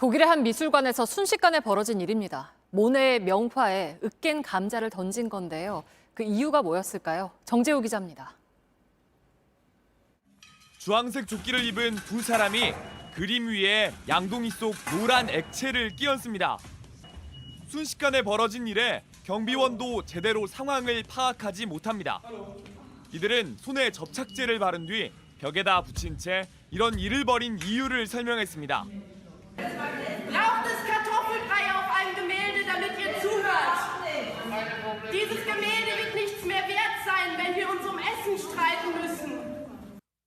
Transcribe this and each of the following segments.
독일의 한 미술관에서 순식간에 벌어진 일입니다. 모네의 명화에 으깬 감자를 던진 건데요. 그 이유가 뭐였을까요? 정재우 기자입니다. 주황색 조끼를 입은 두 사람이 그림 위에 양동이 속 노란 액체를 끼얹습니다. 순식간에 벌어진 일에 경비원도 제대로 상황을 파악하지 못합니다. 이들은 손에 접착제를 바른 뒤 벽에다 붙인 채 이런 일을 벌인 이유를 설명했습니다. Raucht es Kartoffelbrei auf einem Gemälde, damit ihr zuhört. Dieses Gemälde wird nichts mehr wert sein, wenn wir uns um Essen streiten müssen.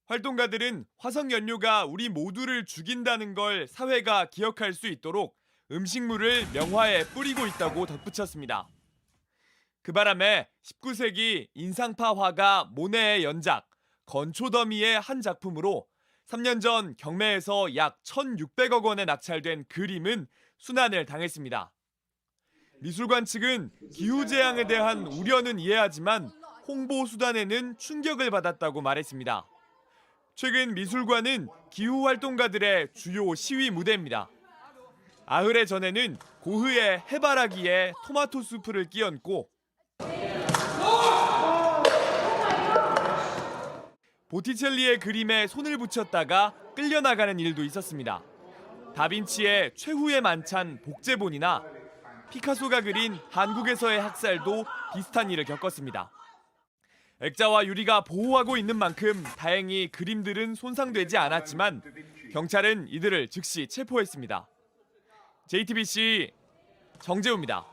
활동가들은 화석 연료가 우리 모두를 죽인다는 걸 사회가 기억할 수 있도록 음식물을 명화에 뿌리고 있다고 덧붙였습니다. 그 바람에 19세기 인상파 화가 모네의 연작 건초더미의 한 작품으로 3년 전 경매에서 약 1,600억 원에 낙찰된 그림은 순환을 당했습니다. 미술관 측은 기후재앙에 대한 우려는 이해하지만 홍보 수단에는 충격을 받았다고 말했습니다. 최근 미술관은 기후 활동가들의 주요 시위 무대입니다. 아흘에 전에는 고흐의 해바라기에 토마토 수프를 끼얹고 보티첼리의 그림에 손을 붙였다가 끌려나가는 일도 있었습니다. 다빈치의 최후의 만찬 복제본이나 피카소가 그린 한국에서의 학살도 비슷한 일을 겪었습니다. 액자와 유리가 보호하고 있는 만큼 다행히 그림들은 손상되지 않았지만 경찰은 이들을 즉시 체포했습니다. JTBC 정재우입니다.